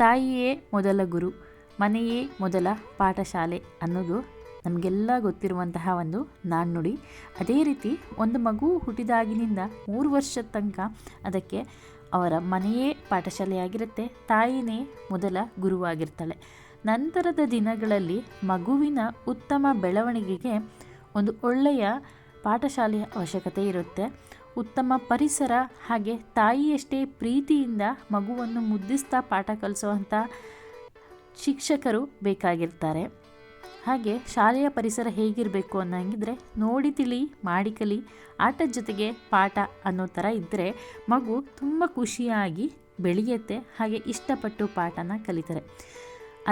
ತಾಯಿಯೇ ಮೊದಲ ಗುರು, ಮನೆಯೇ ಮೊದಲ ಪಾಠಶಾಲೆ ಅನ್ನೋದು ನಮಗೆಲ್ಲ ಗೊತ್ತಿರುವಂತಹ ಒಂದು ನಾಣ್ಣುಡಿ. ಅದೇ ರೀತಿ ಒಂದು ಮಗು ಹುಟ್ಟಿದಾಗಿನಿಂದ ಮೂರು ವರ್ಷದ ತನಕ ಅದಕ್ಕೆ ಅವರ ಮನೆಯೇ ಪಾಠಶಾಲೆಯಾಗಿರುತ್ತೆ ತಾಯಿನೇ ಮೊದಲ ಗುರುವಾಗಿರ್ತಾಳೆ. ನಂತರದ ದಿನಗಳಲ್ಲಿ ಮಗುವಿನ ಉತ್ತಮ ಬೆಳವಣಿಗೆಗೆ ಒಂದು ಒಳ್ಳೆಯ ಪಾಠಶಾಲೆಯ ಅವಶ್ಯಕತೆ ಇರುತ್ತೆ. ಉತ್ತಮ ಪರಿಸರ ಹಾಗೆ ತಾಯಿಯಷ್ಟೇ ಪ್ರೀತಿಯಿಂದ ಮಗುವನ್ನು ಮುದ್ದಿಸ್ತಾ ಪಾಠ ಕಲಿಸುವಂಥ ಶಿಕ್ಷಕರು ಬೇಕಾಗಿರ್ತಾರೆ. ಹಾಗೆ ಶಾಲೆಯ ಪರಿಸರ ಹೇಗಿರಬೇಕು ಅನ್ನಂಗಿದ್ರೆ ನೋಡಿ ತಿಳಿ, ಮಾಡಿ ಕಲಿ, ಆಟದ ಜೊತೆಗೆ ಪಾಠ ಅನ್ನೋ ಥರ ಇದ್ದರೆ ಮಗು ತುಂಬ ಖುಷಿಯಾಗಿ ಬೆಳೆಯುತ್ತೆ, ಹಾಗೆ ಇಷ್ಟಪಟ್ಟು ಪಾಠನ ಕಲಿತಾರೆ.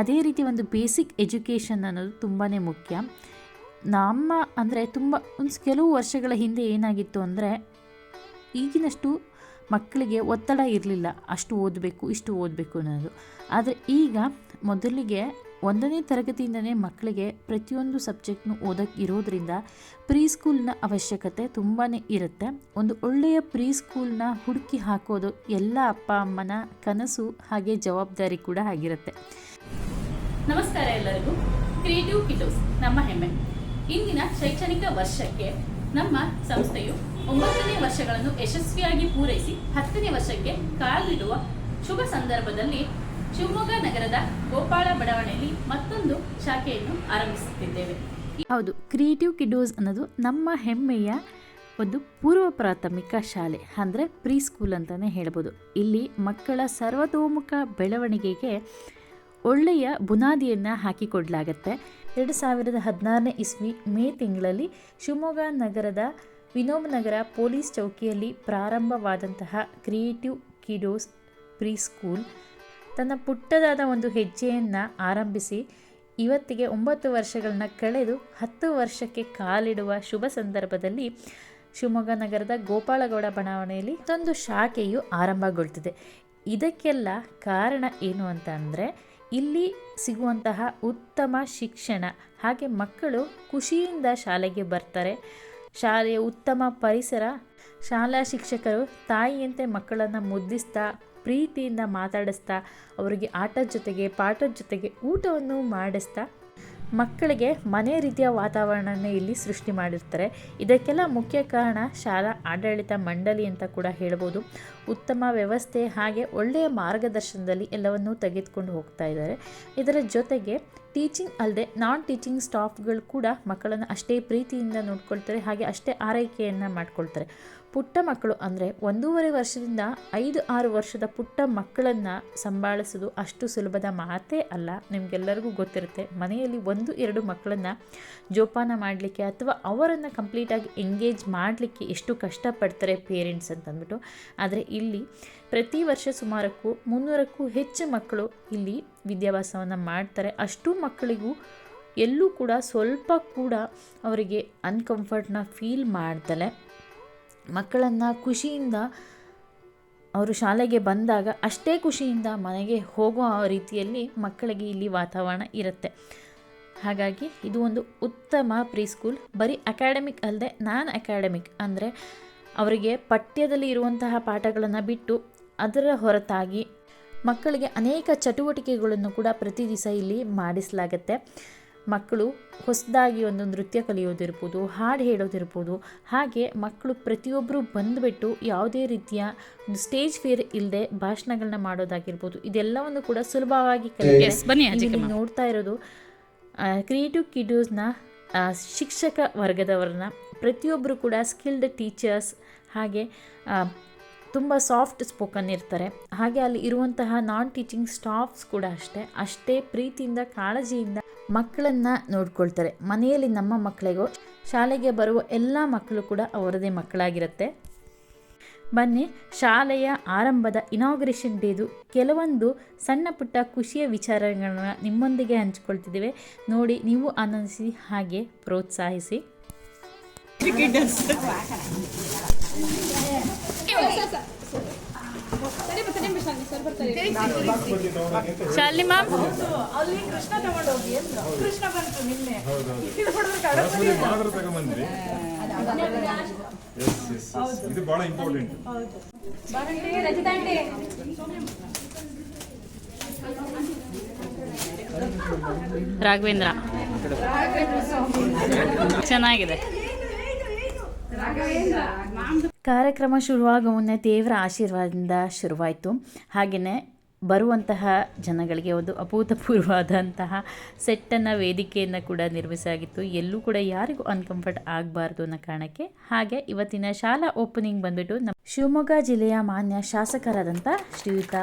ಅದೇ ರೀತಿ ಒಂದು ಬೇಸಿಕ್ ಎಜುಕೇಷನ್ ಅನ್ನೋದು ತುಂಬಾ ಮುಖ್ಯ. ನಮ್ಮ ಅಂದರೆ ತುಂಬ ಒಂದು ಕೆಲವು ವರ್ಷಗಳ ಹಿಂದೆ ಏನಾಗಿತ್ತು ಅಂದರೆ ಈಗಿನಷ್ಟು ಮಕ್ಕಳಿಗೆ ಒತ್ತಡ ಇರಲಿಲ್ಲ. ಅಷ್ಟು ಓದಬೇಕು, ಇಷ್ಟು ಓದಬೇಕು ಅನ್ನೋದು. ಆದರೆ ಈಗ ಮೊದಲಿಗೆ ಒಂದನೇ ತರಗತಿಯಿಂದನೇ ಮಕ್ಕಳಿಗೆ ಪ್ರತಿಯೊಂದು ಸಬ್ಜೆಕ್ಟ್ನು ಓದಕ್ಕೆ ಇರೋದ್ರಿಂದ ಪ್ರೀ ಸ್ಕೂಲ್ನ ಅವಶ್ಯಕತೆ ತುಂಬಾ ಇರುತ್ತೆ. ಒಂದು ಒಳ್ಳೆಯ ಪ್ರೀ ಸ್ಕೂಲ್ನ ಹುಡುಕಿ ಹಾಕೋದು ಎಲ್ಲ ಅಪ್ಪ, ಅಮ್ಮನ ಕನಸು ಹಾಗೆ ಜವಾಬ್ದಾರಿ ಕೂಡ ಆಗಿರುತ್ತೆ. ನಮಸ್ಕಾರ ಎಲ್ಲರಿಗೂ. ಕ್ರಿಯೇಟಿವ್ ಕಿಟೋಸ್ ನಮ್ಮ ಹೆಮ್ಮೆ. ಇಂದಿನ ಶೈಕ್ಷಣಿಕ ವರ್ಷಕ್ಕೆ ನಮ್ಮ ಸಂಸ್ಥೆಯು ಒಂಬತ್ತನೇ ವರ್ಷಗಳನ್ನು ಯಶಸ್ವಿಯಾಗಿ ಪೂರೈಸಿ, ಹತ್ತನೇ ವರ್ಷಕ್ಕೆ ಕಾಲಿಡುವ ಶುಭ ಸಂದರ್ಭದಲ್ಲಿ ಶಿವಮೊಗ್ಗ ನಗರದ ಗೋಪಾಳ ಬಡಾವಣೆಯಲ್ಲಿ ಮತ್ತೊಂದು ಶಾಖೆಯನ್ನು ಆರಂಭಿಸುತ್ತಿದ್ದೇವೆ. ಹೌದು ಕ್ರಿಯೇಟಿವ್ ಕಿಡೋಸ್ ಅನ್ನೋದು ನಮ್ಮ ಹೆಮ್ಮೆಯ ಒಂದು ಪೂರ್ವ ಪ್ರಾಥಮಿಕ ಶಾಲೆ, ಅಂದರೆ ಪ್ರೀ ಸ್ಕೂಲ್ ಅಂತಲೇ ಹೇಳ್ಬೋದು. ಇಲ್ಲಿ ಮಕ್ಕಳ ಸರ್ವತೋಮುಖ ಬೆಳವಣಿಗೆಗೆ ಒಳ್ಳೆಯ ಬುನಾದಿಯನ್ನು ಹಾಕಿಕೊಡಲಾಗತ್ತೆ. ಎರಡು ಸಾವಿರದ ಹದಿನಾರನೇ ಇಸ್ವಿ ಮೇ ತಿಂಗಳಲ್ಲಿ ಶಿವಮೊಗ್ಗ ನಗರದ ವಿನೋಬ್ ನಗರ ಪೊಲೀಸ್ ಚೌಕಿಯಲ್ಲಿ ಪ್ರಾರಂಭವಾದಂತಹ ಕ್ರಿಯೇಟಿವ್ ಕಿಡೋಸ್ ಪ್ರೀ ಸ್ಕೂಲ್ ತನ್ನ ಪುಟ್ಟದಾದ ಒಂದು ಹೆಜ್ಜೆಯನ್ನು ಆರಂಭಿಸಿ ಇವತ್ತಿಗೆ ಒಂಬತ್ತು ವರ್ಷಗಳನ್ನ ಕಳೆದು ಹತ್ತು ವರ್ಷಕ್ಕೆ ಕಾಲಿಡುವ ಶುಭ ಸಂದರ್ಭದಲ್ಲಿ ಶಿವಮೊಗ್ಗ ನಗರದ ಗೋಪಾಲಗೌಡ ಬಡಾವಣೆಯಲ್ಲಿ ಮತ್ತೊಂದು ಶಾಖೆಯು ಆರಂಭಗೊಳ್ತಿದೆ. ಇದಕ್ಕೆಲ್ಲ ಕಾರಣ ಏನು ಅಂತ ಅಂದರೆ ಇಲ್ಲಿ ಸಿಗುವಂತಹ ಉತ್ತಮ ಶಿಕ್ಷಣ, ಹಾಗೆ ಮಕ್ಕಳು ಖುಷಿಯಿಂದ ಶಾಲೆಗೆ ಬರ್ತಾರೆ. ಶಾಲೆಯ ಉತ್ತಮ ಪರಿಸರ. ಶಾಲಾ ಶಿಕ್ಷಕರು ತಾಯಿಯಂತೆ ಮಕ್ಕಳನ್ನು ಮುದ್ದಿಸ್ತಾ, ಪ್ರೀತಿಯಿಂದ ಮಾತಾಡಿಸ್ತಾ, ಅವರಿಗೆ ಆಟದ ಜೊತೆಗೆ ಪಾಠದ ಜೊತೆಗೆ ಊಟವನ್ನು ಮಾಡಿಸ್ತಾ ಮಕ್ಕಳಿಗೆ ಮನೆ ರೀತಿಯ ವಾತಾವರಣನೇ ಇಲ್ಲಿ ಸೃಷ್ಟಿ ಮಾಡಿರ್ತಾರೆ. ಇದಕ್ಕೆಲ್ಲ ಮುಖ್ಯ ಕಾರಣ ಶಾಲಾ ಆಡಳಿತ ಮಂಡಳಿ ಅಂತ ಕೂಡ ಹೇಳ್ಬೋದು. ಉತ್ತಮ ವ್ಯವಸ್ಥೆ ಹಾಗೆ ಒಳ್ಳೆಯ ಮಾರ್ಗದರ್ಶನದಲ್ಲಿ ಎಲ್ಲವನ್ನೂ ತೆಗೆದುಕೊಂಡು ಹೋಗ್ತಾ ಇದ್ದಾರೆ. ಇದರ ಜೊತೆಗೆ ಟೀಚಿಂಗ್ ಅಲ್ಲದೆ ನಾನ್ ಟೀಚಿಂಗ್ ಸ್ಟಾಫ್ಗಳು ಕೂಡ ಮಕ್ಕಳನ್ನು ಅಷ್ಟೇ ಪ್ರೀತಿಯಿಂದ ನೋಡ್ಕೊಳ್ತಾರೆ, ಹಾಗೆ ಅಷ್ಟೇ ಆರೈಕೆಯನ್ನು ಮಾಡ್ಕೊಳ್ತಾರೆ. ಪುಟ್ಟ ಮಕ್ಕಳು ಅಂದರೆ ಒಂದೂವರೆ ವರ್ಷದಿಂದ ಐದು ಆರು ವರ್ಷದ ಪುಟ್ಟ ಮಕ್ಕಳನ್ನು ಸಂಭಾಳಿಸೋದು ಅಷ್ಟು ಸುಲಭದ ಮಾತೇ ಅಲ್ಲ. ನಿಮಗೆಲ್ಲರಿಗೂ ಗೊತ್ತಿರುತ್ತೆ, ಮನೆಯಲ್ಲಿ ಒಂದು ಎರಡು ಮಕ್ಕಳನ್ನು ಜೋಪಾನ ಮಾಡಲಿಕ್ಕೆ ಅಥವಾ ಅವರನ್ನು ಕಂಪ್ಲೀಟಾಗಿ ಎಂಗೇಜ್ ಮಾಡಲಿಕ್ಕೆ ಎಷ್ಟು ಕಷ್ಟಪಡ್ತಾರೆ ಪೇರೆಂಟ್ಸ್ ಅಂತಂದ್ಬಿಟ್ಟು. ಆದರೆ ಇಲ್ಲಿ ಪ್ರತಿ ವರ್ಷ ಸುಮಾರಕ್ಕೂ ಮುನ್ನೂರಕ್ಕೂ ಹೆಚ್ಚು ಮಕ್ಕಳು ಇಲ್ಲಿ ವಿದ್ಯಾಭ್ಯಾಸವನ್ನು ಮಾಡ್ತಾರೆ. ಅಷ್ಟು ಮಕ್ಕಳಿಗೂ ಎಲ್ಲೂ ಕೂಡ ಸ್ವಲ್ಪ ಕೂಡ ಅವರಿಗೆ ಅನ್ಕಂಫರ್ಟ್ನ ಫೀಲ್ ಮಾಡ್ದಲೆ ಮಕ್ಕಳನ್ನು ಖುಷಿಯಿಂದ ಅವರು ಶಾಲೆಗೆ ಬಂದಾಗ ಅಷ್ಟೇ ಖುಷಿಯಿಂದ ಮನೆಗೆ ಹೋಗೋ ರೀತಿಯಲ್ಲಿ ಮಕ್ಕಳಿಗೆ ಇಲ್ಲಿ ವಾತಾವರಣ ಇರುತ್ತೆ. ಹಾಗಾಗಿ ಇದು ಒಂದು ಉತ್ತಮ ಪ್ರೀ ಸ್ಕೂಲ್ ಬರೀ ಅಕಾಡೆಮಿಕ್ ಅಲ್ಲದೆ ನಾನ್ ಅಕಾಡೆಮಿಕ್ ಅಂದರೆ ಅವರಿಗೆ ಪಠ್ಯದಲ್ಲಿ ಇರುವಂತಹ ಪಾಠಗಳನ್ನು ಬಿಟ್ಟು ಅದರ ಹೊರತಾಗಿ ಮಕ್ಕಳಿಗೆ ಅನೇಕ ಚಟುವಟಿಕೆಗಳನ್ನು ಕೂಡ ಪ್ರತಿ ದಿವಸ ಇಲ್ಲಿ ಮಾಡಿಸಲಾಗತ್ತೆ. ಮಕ್ಕಳು ಹೊಸದಾಗಿ ಒಂದು ನೃತ್ಯ ಕಲಿಯೋದಿರ್ಬೋದು ಹಾಡು ಹೇಳೋದಿರ್ಬೋದು ಹಾಗೆ ಮಕ್ಕಳು ಪ್ರತಿಯೊಬ್ಬರು ಬಂದುಬಿಟ್ಟು ಯಾವುದೇ ರೀತಿಯ ಒಂದು ಸ್ಟೇಜ್ ಫೇರ್ ಇಲ್ಲದೆ ಭಾಷಣಗಳನ್ನ ಮಾಡೋದಾಗಿರ್ಬೋದು. ಇದೆಲ್ಲವನ್ನು ಕೂಡ ಸುಲಭವಾಗಿ ಕಲಿತಾರೆ ನೋಡ್ತಾ ಇರೋದು ಕ್ರಿಯೇಟಿವ್ ಕಿಡ್ಯೂಸ್ನ ಶಿಕ್ಷಕ ವರ್ಗದವರನ್ನ ಪ್ರತಿಯೊಬ್ಬರು ಕೂಡ ಸ್ಕಿಲ್ಡ್ ಟೀಚರ್ಸ್ ಹಾಗೆ ತುಂಬ ಸಾಫ್ಟ್ ಸ್ಪೋಕನ್ ಇರ್ತಾರೆ. ಹಾಗೆ ಅಲ್ಲಿ ಇರುವಂತಹ ನಾನ್ ಟೀಚಿಂಗ್ ಸ್ಟಾಫ್ಸ್ ಕೂಡ ಅಷ್ಟೇ. ಅಷ್ಟೇ ಪ್ರೀತಿಯಿಂದ ಕಾಳಜಿಯಿಂದ ಮಕ್ಕಳನ್ನು ನೋಡ್ಕೊಳ್ತಾರೆ ಮನೆಯಲ್ಲಿ ನಮ್ಮ ಮಕ್ಕಳಿಗೂ ಶಾಲೆಗೆ ಬರುವ ಎಲ್ಲ ಮಕ್ಕಳು ಕೂಡ ಅವರದೇ ಮಕ್ಕಳಾಗಿರುತ್ತೆ ಬನ್ನಿ ಶಾಲೆಯ ಆರಂಭದ ಇನಾಗ್ರೇಷನ್ ಡೇದು ಕೆಲವೊಂದು ಸಣ್ಣ ಪುಟ್ಟ ಖುಷಿಯ ವಿಚಾರಗಳನ್ನ ನಿಮ್ಮೊಂದಿಗೆ ಹಂಚ್ಕೊಳ್ತಿದ್ದೇವೆ ನೋಡಿ ನೀವು ಆನಂದಿಸಿ ಹಾಗೆ ಪ್ರೋತ್ಸಾಹಿಸಿ ಶಾಲಿನಿ ಮ್ಯಾಮ್? ಕೃಷ್ಣ ಮಾತ್ರ ಕೃಷ್ಣ ಎಸ್ ಎಸ್ ಇದು ಬಹಳ ಇಂಪಾರ್ಟೆಂಟ್ ರಾಘವೇಂದ್ರ. ಚೆನ್ನಾಗಿದೆ. ಕಾರ್ಯಕ್ರಮ ಶುರುವಾಗುವ ಮುನ್ನ ದೇವರ ಆಶೀರ್ವಾದದಿಂದ ಶುರುವಾಯಿತು. ಹಾಗೆಯೇ ಬರುವಂತಹ ಜನಗಳಿಗೆ ಒಂದು ಅಭೂತಪೂರ್ವವಾದಂತಹ ಸೆಟ್ಟನ್ನು, ವೇದಿಕೆಯನ್ನು ಕೂಡ ನಿರ್ಮಿಸಲಾಗಿತ್ತು. ಎಲ್ಲೂ ಕೂಡ ಯಾರಿಗೂ ಅನ್ಕಂಫರ್ಟ್ ಆಗಬಾರ್ದು ಅನ್ನೋ ಕಾರಣಕ್ಕೆ. ಹಾಗೆ ಇವತ್ತಿನ ಶಾಲಾ ಓಪನಿಂಗ್ ಬಂದ್ಬಿಟ್ಟು ನಮ್ಮ ಶಿವಮೊಗ್ಗ ಜಿಲ್ಲೆಯ ಮಾನ್ಯ ಶಾಸಕರಾದಂಥ ಶ್ರೀಯುತ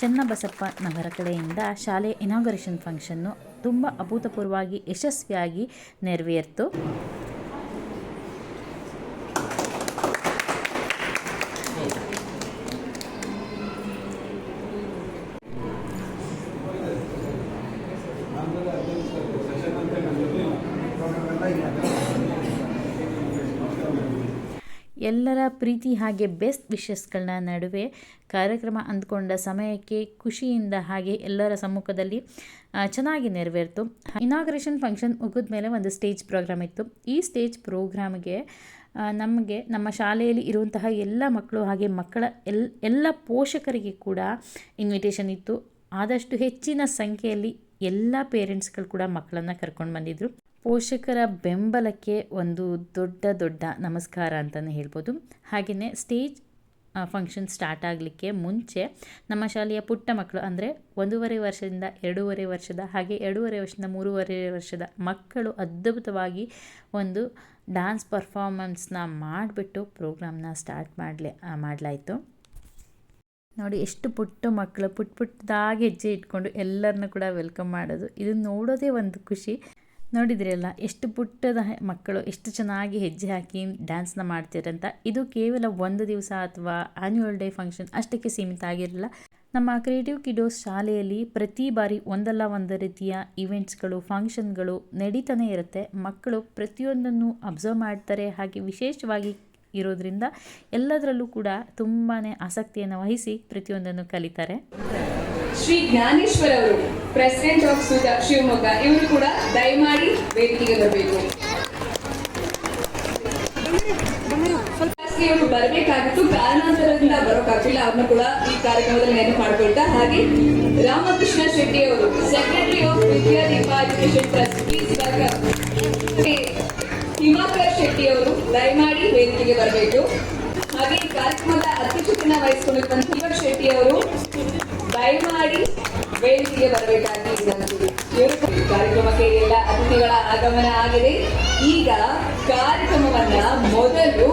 ಚನ್ನಬಸಪ್ಪ ನವರ ಕಡೆಯಿಂದ ಶಾಲೆ ಇನಾಗರೇಷನ್ ಫಂಕ್ಷನ್ನು ತುಂಬ ಅಭೂತಪೂರ್ವವಾಗಿ ಯಶಸ್ವಿಯಾಗಿ ನೆರವೇರಿತು. ಎಲ್ಲರ ಪ್ರೀತಿ ಹಾಗೆ ಬೆಸ್ಟ್ ವಿಶಸ್ಗಳನ್ನ ನಡುವೆ ಕಾರ್ಯಕ್ರಮ ಅಂದ್ಕೊಂಡ ಸಮಯಕ್ಕೆ ಖುಷಿಯಿಂದ ಹಾಗೆ ಎಲ್ಲರ ಸಮ್ಮುಖದಲ್ಲಿ ಚೆನ್ನಾಗಿ ನೆರವೇರ್ತು. ಇನಾಗ್ರೇಷನ್ ಫಂಕ್ಷನ್ ಮುಗಿದ ಮೇಲೆ ಒಂದು ಸ್ಟೇಜ್ ಪ್ರೋಗ್ರಾಮ್ ಇತ್ತು. ಈ ಸ್ಟೇಜ್ ಪ್ರೋಗ್ರಾಮ್ಗೆ ನಮಗೆ, ನಮ್ಮ ಶಾಲೆಯಲ್ಲಿ ಇರುವಂತಹ ಎಲ್ಲ ಮಕ್ಕಳು ಹಾಗೆ ಮಕ್ಕಳ ಎಲ್, ಎಲ್ಲ ಪೋಷಕರಿಗೆ ಕೂಡ ಇನ್ವಿಟೇಷನ್ ಇತ್ತು. ಆದಷ್ಟು ಹೆಚ್ಚಿನ ಸಂಖ್ಯೆಯಲ್ಲಿ ಎಲ್ಲ ಪೇರೆಂಟ್ಸ್ಗಳು ಕೂಡ ಮಕ್ಕಳನ್ನು ಕರ್ಕೊಂಡು ಬಂದಿದ್ದರು ಪೋಷಕರ ಬೆಂಬಲಕ್ಕೆ ಒಂದು ದೊಡ್ಡ ದೊಡ್ಡ ನಮಸ್ಕಾರ ಅಂತಲೇ ಹೇಳ್ಬೋದು. ಹಾಗೆಯೇ ಸ್ಟೇಜ್ ಫಂಕ್ಷನ್ ಸ್ಟಾರ್ಟ್ ಆಗಲಿಕ್ಕೆ ಮುಂಚೆ ನಮ್ಮ ಶಾಲೆಯ ಪುಟ್ಟ ಮಕ್ಕಳು ಅಂದರೆ ಒಂದೂವರೆ ವರ್ಷದಿಂದ ಎರಡೂವರೆ ವರ್ಷದ ಹಾಗೆ ಎರಡೂವರೆ ವರ್ಷದಿಂದ ಮೂರುವರೆ ವರ್ಷದ ಮಕ್ಕಳು ಅದ್ಭುತವಾಗಿ ಒಂದು ಡ್ಯಾನ್ಸ್ ಪರ್ಫಾರ್ಮೆನ್ಸ್ನ ಮಾಡಿಬಿಟ್ಟು ಪ್ರೋಗ್ರಾಮ್ನ ಸ್ಟಾರ್ಟ್ ಮಾಡಲಿ ಮಾಡಲಾಯಿತು. ನೋಡಿ ಎಷ್ಟು ಪುಟ್ಟ ಮಕ್ಕಳು ಪುಟ್ಟ ಪುಟ್ಟದಾಗಿ ಹೆಜ್ಜೆ ಇಟ್ಕೊಂಡು ಎಲ್ಲರನ್ನೂ ಕೂಡ ವೆಲ್ಕಮ್ ಮಾಡೋದು. ಇದನ್ನು ನೋಡೋದೇ ಒಂದು ಖುಷಿ. ನೋಡಿದ್ರಲ್ಲ ಎಷ್ಟು ಪುಟ್ಟದ ಮಕ್ಕಳು ಎಷ್ಟು ಚೆನ್ನಾಗಿ ಹೆಜ್ಜೆ ಹಾಕಿ ಡ್ಯಾನ್ಸ್ನ ಮಾಡ್ತಿರಂತ ಇದು ಕೇವಲ ಒಂದು ದಿವಸ ಅಥವಾ ಆ್ಯನ್ಯುವಲ್ ಡೇ ಫಂಕ್ಷನ್ ಅಷ್ಟಕ್ಕೆ ಸೀಮಿತ ಆಗಿರಲಿಲ್ಲ ನಮ್ಮ ಕ್ರಿಯೇಟಿವ್ ಕಿಡೋಸ್ ಶಾಲೆಯಲ್ಲಿ ಪ್ರತಿ ಬಾರಿ ಒಂದಲ್ಲ ಒಂದು ರೀತಿಯ ಇವೆಂಟ್ಸ್ಗಳು ಫಂಕ್ಷನ್ಗಳು ನಡೀತಾನೆ ಇರುತ್ತೆ. ಮಕ್ಕಳು ಪ್ರತಿಯೊಂದನ್ನು ಅಬ್ಸರ್ವ್ ಮಾಡ್ತಾರೆ. ಹಾಗೆ ವಿಶೇಷವಾಗಿ ಇರೋದ್ರಿಂದ ಎಲ್ಲದರಲ್ಲೂ ಕೂಡ ತುಂಬಾ ಆಸಕ್ತಿಯನ್ನು ವಹಿಸಿ ಪ್ರತಿಯೊಂದನ್ನು ಕಲಿತಾರೆ. ಶ್ರೀ ಜ್ಞಾನೇಶ್ವರ್ ಅವರು ಪ್ರೆಸಿಡೆಂಟ್ ಆಫ್ ಸುಧಾ ಶಿವಮೊಗ್ಗ, ಇವರು ಕೂಡ ದಯಮಾಡಿ ವೇದಿಕೆಗೆ ಬರಬೇಕು. ಅವರು ಬರಬೇಕಾಗಿತ್ತು, ಕಾರಣಾಂತರದಿಂದ ಬರೋಕ್ಕಾಗಿಲ್ಲ ಅವ್ರನ್ನ ಕೂಡ ಈ ಕಾರ್ಯಕ್ರಮದಲ್ಲಿ ನೆನಪು ಮಾಡ್ಕೊಳ್ತಾ. ಹಾಗೆ ರಾಮಕೃಷ್ಣ ಶೆಟ್ಟಿ ಅವರು secretary of Vidyadeepa education trust please Himakar Shetty ಅವರು ದಯಮಾಡಿ ವೇದಿಕೆಗೆ ಬರಬೇಕು. ಹಾಗೆ ಈ ಕಾರ್ಯಕ್ರಮದ ಅಧ್ಯಕ್ಷತೆಯನ್ನು ವಹಿಸಿಕೊಂಡಿರುವಂತ ಶೆಟ್ಟಿ ಅವರು ದಯಮಾಡಿ ವೇದಿಕೆಗೆ ಬರಬೇಕಾಗಿ ಕಾರ್ಯಕ್ರಮಕ್ಕೆ ಎಲ್ಲ ಅತಿಥಿಗಳ ಆಗಮನ ಆಗಿದೆ. ಈಗ ಕಾರ್ಯಕ್ರಮವನ್ನ ಮೊದಲು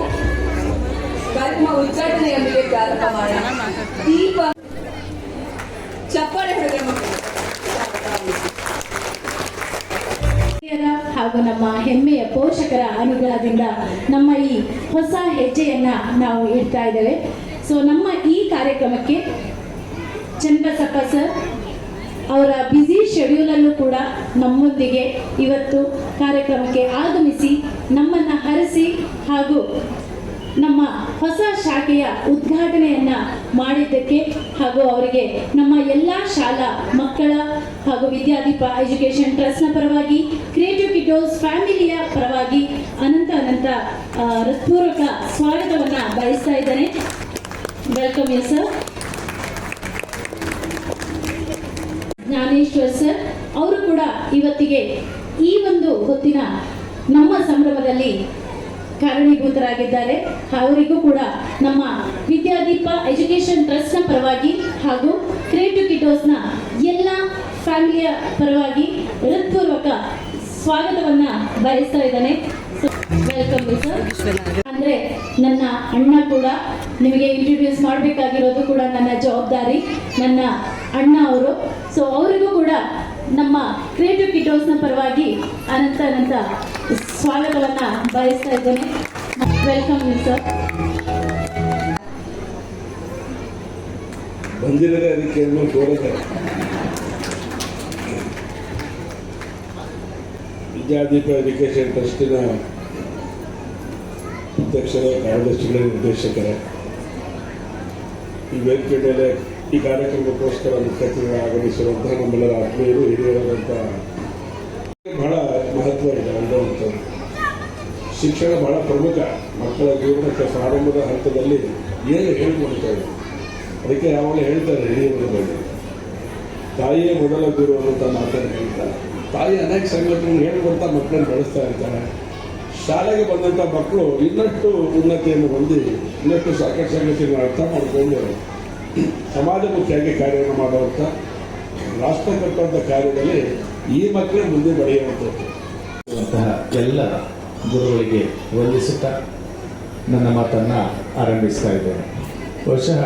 ಕಾರ್ಯಕ್ರಮ ಉದ್ಘಾಟನೆಯೊಂದಿಗೆ ಪ್ರಾರಂಭ ಮಾಡೋಣ. ದೀಪ ಚಪ್ಪಾಳೆ. ಹಾಗೂ ನಮ್ಮ ಹೆಮ್ಮೆಯ ಪೋಷಕರ ಅನುಗ್ರಹದಿಂದ ನಮ್ಮ ಈ ಹೊಸ ಹೆಜ್ಜೆಯನ್ನ ನಾವು ಇಡ್ತಾ ಇದ್ದೇವೆ. ಸೊ ನಮ್ಮ ಈ ಕಾರ್ಯಕ್ರಮಕ್ಕೆ ಚನ್ನಬಸಪ್ಪ ಸರ್ ಅವರ ಬ್ಯುಸಿ ಶೆಡ್ಯೂಲಲ್ಲೂ ಕೂಡ ನಮ್ಮೊಂದಿಗೆ ಇವತ್ತು ಕಾರ್ಯಕ್ರಮಕ್ಕೆ ಆಗಮಿಸಿ ನಮ್ಮನ್ನು ಹರಿಸಿ ಹಾಗೂ ನಮ್ಮ ಹೊಸ ಶಾಖೆಯ ಉದ್ಘಾಟನೆಯನ್ನ ಮಾಡಿದ್ದಕ್ಕೆ ಹಾಗೂ ಅವರಿಗೆ ನಮ್ಮ ಎಲ್ಲ ಶಾಲಾ ಮಕ್ಕಳ ಹಾಗೂ ವಿದ್ಯಾದೀಪ ಎಜುಕೇಶನ್ ಟ್ರಸ್ಟ್ನ ಪರವಾಗಿ ಕ್ರಿಯೇಟಿವ್ ಕಿಟೋಸ್ ಫ್ಯಾಮಿಲಿಯ ಪರವಾಗಿ ಅನಂತ ಅನಂತ ಹೃತ್ಪೂರ್ವಕ ಸ್ವಾಗತವನ್ನ ಬಯಸ್ತಾ ಇದ್ದೇನೆ. Welcome you sir Jnaneshwar sir, ಅವರು ಕೂಡ ಇವತ್ತಿಗೆ ಈ ಒಂದು ಹೊತ್ತಿನ ನಮ್ಮ ಸಂಭ್ರಮದಲ್ಲಿ ಕಾರಣೀಭೂತರಾಗಿದ್ದಾರೆ. ಅವರಿಗೂ ಕೂಡ ನಮ್ಮ ವಿದ್ಯಾದೀಪ ಎಜುಕೇಶನ್ ಟ್ರಸ್ಟ್ನ ಪರವಾಗಿ ಹಾಗೂ ಕ್ರಿಯೇಟಿವ್ ಕಿಟೋಸ್ನ ಎಲ್ಲ ಫ್ಯಾಮಿಲಿಯ ಪರವಾಗಿ ಹೃತ್ಪೂರ್ವಕ ಸ್ವಾಗತವನ್ನ ಬಯಸ್ತಾ ಇದ್ದಾನೆ. ವೆಲ್ಕಮ್ ಸರ್ ಅಂದ್ರೆ ನನ್ನ ಅಣ್ಣ ಕೂಡ ನಿಮಗೆ ಇಂಟ್ರೊಡ್ಯೂಸ್ ಮಾಡಬೇಕಾಗಿರೋದು ಕೂಡ ನನ್ನ ಜವಾಬ್ದಾರಿ, ನನ್ನ ಅಣ್ಣ ಅವರು. ಸೊ ಅವರಿಗೂ ಕೂಡ ನಮ್ಮ ಕ್ರಿಯೇಟಿವ್ ಕಿಟೋಸ್ನ ಪರವಾಗಿ ಅನಂತ ಅನಂತ ಸ್ವಾಗತವನ್ನು ಬಯಸ್ತಾ ಇದ್ದೇನೆ. ವೆಲ್ಕಮ್ ಸರ್ ಬಂದಿರದೆ ಅದಕ್ಕೆ ವಿದ್ಯಾದೀಪ ಎಜುಕೇಶನ್ ಟ್ರಸ್ಟಿನ ಅಧ್ಯಕ್ಷರೇ, ಕಾರ್ಯದರ್ಶಿಗಳೇ, ನಿರ್ದೇಶಕರ. ಈ ವೇದಿಕೆ ಮೇಲೆ ಈ ಕಾರ್ಯಕ್ರಮಕ್ಕೋಸ್ಕರ ಮುಖ್ಯ ಅತಿಥಿಗಳು ಆಗಮಿಸಿರುವಂತಹ ನಮ್ಮೆಲ್ಲರ ಆತ್ಮೀಯರು ಹಿರಿಯರಾದಂಥ ಬಹಳ ಮಹತ್ವ ಇದೆ ಅನ್ನುವಂಥದ್ದು ಶಿಕ್ಷಣ ಬಹಳ ಪ್ರಮುಖ ಮಕ್ಕಳ ಜೀವನಕ್ಕೆ ಪ್ರಾರಂಭದ ಹಂತದಲ್ಲಿ ಏನು ಹೇಳ್ಕೊಡ್ತಾರೆ ಅದಕ್ಕೆ ಯಾವಾಗಲೂ ಹೇಳ್ತಾರೆ ಹಿರಿಯರ ಬಗ್ಗೆ ತಾಯಿಯೇ ಮೊದಲ ಗುರು ಅನ್ನುವಂಥ ಮಾತನ್ನು ಹೇಳ್ತಾರೆ. ತಾಯಿ ಅನೇಕ ಸಂಗತಿಗಳನ್ನು ಹೇಳ್ಕೊಡ್ತಾ ಮಕ್ಕಳನ್ನು ಬೆಳೆಸ್ತಾ ಇರ್ತಾರೆ. ಶಾಲೆಗೆ ಬಂದಂಥ ಮಕ್ಕಳು ಇನ್ನಷ್ಟು ಉನ್ನತಿಯನ್ನು ಹೊಂದಿ ಇನ್ನಷ್ಟು ಸಾಕಷ್ಟು ಸಂಗತಿಗಳನ್ನು ಅರ್ಥ ಮಾಡಿಕೊಂಡು ಸಮಾಜಮುಖಿಯಾಗಿ ಕಾರ್ಯವನ್ನು ಮಾಡುವಂಥ ರಾಷ್ಟ್ರ ಕಟ್ಟುವಂಥ ಕಾರ್ಯದಲ್ಲಿ ಈ ಮಕ್ಕಳೇ ಮುಂದೆ ಅಂತಹ ಎಲ್ಲ ಗುರುಗಳಿಗೆ ವಂದಿಸುತ್ತಾ ನನ್ನ ಮಾತನ್ನು ಆರಂಭಿಸ್ತಾ ಇದ್ದೇನೆ. ಬಹುಶಃ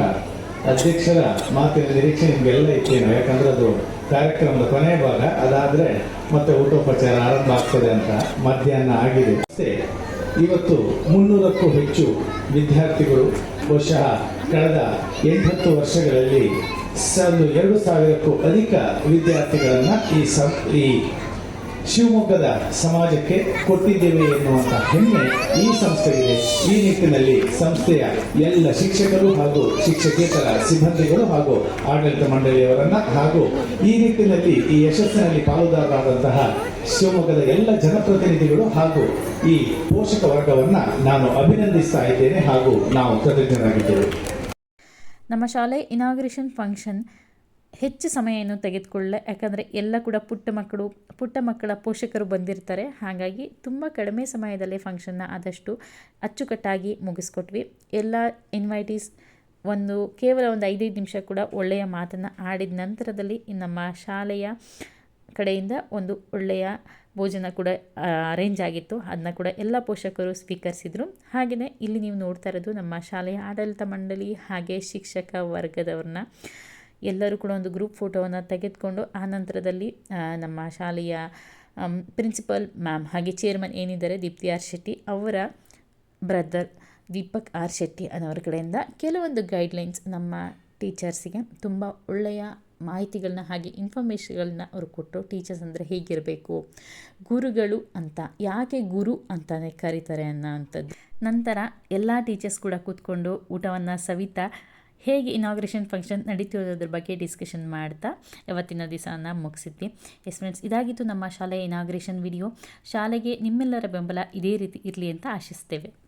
ಅಧ್ಯಕ್ಷರ ಮಾತಿನ ನಿರೀಕ್ಷೆ ನಿಮಗೆಲ್ಲ ಇತ್ತೇನು, ಯಾಕಂದರೆ ಅದು ಕಾರ್ಯಕ್ರಮದ ಕೊನೆಯ ಭಾಗ, ಅದಾದರೆ ಮತ್ತೆ ಊಟೋಪಚಾರ ಆರಂಭ ಆಗ್ತದೆ ಅಂತ ಮಧ್ಯಾಹ್ನ ಆಗಿದೆ. ಅಷ್ಟೇ ಇವತ್ತು ಮುನ್ನೂರಕ್ಕೂ ಹೆಚ್ಚು ವಿದ್ಯಾರ್ಥಿಗಳು ಬಹುಶಃ ಕಳೆದ ಎಂಟತ್ತು ವರ್ಷಗಳಲ್ಲಿ ಒಂದು ಎರಡು ಸಾವಿರಕ್ಕೂ ಅಧಿಕ ವಿದ್ಯಾರ್ಥಿಗಳನ್ನು ಈ ಸಂ, ಈ ಶಿವಮೊಗ್ಗದ ಸಮಾಜಕ್ಕೆ ಕೊಟ್ಟಿದ್ದೇವೆ ಎನ್ನುವಂಥ ಹೆಮ್ಮೆ ಈ ಸಂಸ್ಥೆಗಿದೆ ಈ ನಿಟ್ಟಿನಲ್ಲಿ ಸಂಸ್ಥೆಯ ಎಲ್ಲ ಶಿಕ್ಷಕರು ಹಾಗೂ ಶಿಕ್ಷಕೇತರ ಸಿಬ್ಬಂದಿಗಳು ಹಾಗೂ ಆಡಳಿತ ಮಂಡಳಿಯವರನ್ನ ಹಾಗೂ ಈ ನಿಟ್ಟಿನಲ್ಲಿ, ಈ ಯಶಸ್ಸಿನಲ್ಲಿ ಪಾಲುದಾರರಾದಂತಹ ಶಿವಮೊಗ್ಗದ ಎಲ್ಲ ಜನಪ್ರತಿನಿಧಿಗಳು ಹಾಗೂ ಈ ಪೋಷಕ ವರ್ಗವನ್ನ ನಾನು ಅಭಿನಂದಿಸ್ತಾ ಇದ್ದೇನೆ ಹಾಗೂ ನಾವು ಕೃತಜ್ಞರಾಗಿದ್ದೇವೆ. ನಮ್ಮ ಶಾಲೆ ಇನಾಗ್ರೇಷನ್ ಫಂಕ್ಷನ್ ಹೆಚ್ಚು ಸಮಯವನ್ನು ತೆಗೆದುಕೊಳ್ಳಲ್ಲ ಯಾಕಂದರೆ ಎಲ್ಲ ಕೂಡ ಪುಟ್ಟ ಮಕ್ಕಳು, ಪುಟ್ಟ ಮಕ್ಕಳ ಪೋಷಕರು ಬಂದಿರ್ತಾರೆ. ಹಾಗಾಗಿ ತುಂಬ ಕಡಿಮೆ ಸಮಯದಲ್ಲೇ ಫಂಕ್ಷನ್ನ ಆದಷ್ಟು ಅಚ್ಚುಕಟ್ಟಾಗಿ ಮುಗಿಸ್ಕೊಟ್ವಿ. ಎಲ್ಲ ಇನ್ವೈಟೀಸ್ ಒಂದು, ಕೇವಲ ಒಂದು ಐದೈದು ನಿಮಿಷ ಕೂಡ ಒಳ್ಳೆಯ ಮಾತನ್ನು ಆಡಿದ ನಂತರದಲ್ಲಿ ನಮ್ಮ ಶಾಲೆಯ ಕಡೆಯಿಂದ ಒಂದು ಒಳ್ಳೆಯ ಭೋಜನ ಕೂಡ ಅರೇಂಜ್ ಆಗಿತ್ತು. ಅದನ್ನ ಕೂಡ ಎಲ್ಲ ಪೋಷಕರು ಸ್ವೀಕರಿಸಿದರು. ಹಾಗೆಯೇ ಇಲ್ಲಿ ನೀವು ನೋಡ್ತಾ ಇರೋದು ನಮ್ಮ ಶಾಲೆಯ ಆಡಳಿತ ಮಂಡಳಿ ಹಾಗೆ ಶಿಕ್ಷಕ ವರ್ಗದವ್ರನ್ನ. ಎಲ್ಲರೂ ಕೂಡ ಒಂದು ಗ್ರೂಪ್ ಫೋಟೋವನ್ನು ತೆಗೆದುಕೊಂಡು ಆ ನಂತರದಲ್ಲಿ ನಮ್ಮ ಶಾಲೆಯ ಪ್ರಿನ್ಸಿಪಲ್ ಮ್ಯಾಮ್ ಹಾಗೆ ಚೇರ್ಮನ್ ಏನಿದ್ದಾರೆ, ದೀಪ್ತಿ ಆರ್ ಶೆಟ್ಟಿ ಅವರ ಬ್ರದರ್ ದೀಪಕ್ ಆರ್ ಶೆಟ್ಟಿ ಅನ್ನೋರ ಕಡೆಯಿಂದ ಕೆಲವೊಂದು ಗೈಡ್ಲೈನ್ಸ್ ನಮ್ಮ ಟೀಚರ್ಸಿಗೆ ತುಂಬ ಒಳ್ಳೆಯ ಮಾಹಿತಿಗಳನ್ನ ಹಾಗೆ ಇನ್ಫಾರ್ಮೇಷನ್ಗಳನ್ನ ಅವರು ಕೊಟ್ಟರು ಟೀಚರ್ಸ್ ಅಂದರೆ ಹೇಗಿರಬೇಕು, ಗುರುಗಳು ಅಂತ, ಯಾಕೆ ಗುರು ಅಂತಲೇ ಕರೀತಾರೆ ಅನ್ನೋ ಅಂಥದ್ದು ನಂತರ ಎಲ್ಲ ಟೀಚರ್ಸ್ ಕೂಡ ಕೂತ್ಕೊಂಡು ಊಟವನ್ನು ಸವಿತಾ ಹೇಗೆ ಇನಾಗ್ರೇಷನ್ ಫಂಕ್ಷನ್ ನಡೀತಿರೋದ್ರ ಬಗ್ಗೆ ಡಿಸ್ಕಷನ್ ಮಾಡ್ತಾ ಯಾವತ್ತಿನ ದಿವಸನ ಮುಗಿಸಿದ್ವಿ. ಎಸ್ ಫ್ರೆಂಡ್ಸ್ ಇದಾಗಿತ್ತು ನಮ್ಮ ಶಾಲೆಯ ಇನಾಗ್ರೇಷನ್ ವಿಡಿಯೋ ಶಾಲೆಗೆ ನಿಮ್ಮೆಲ್ಲರ ಬೆಂಬಲ ಇದೇ ರೀತಿ ಇರಲಿ ಅಂತ ಆಶಿಸ್ತೇವೆ.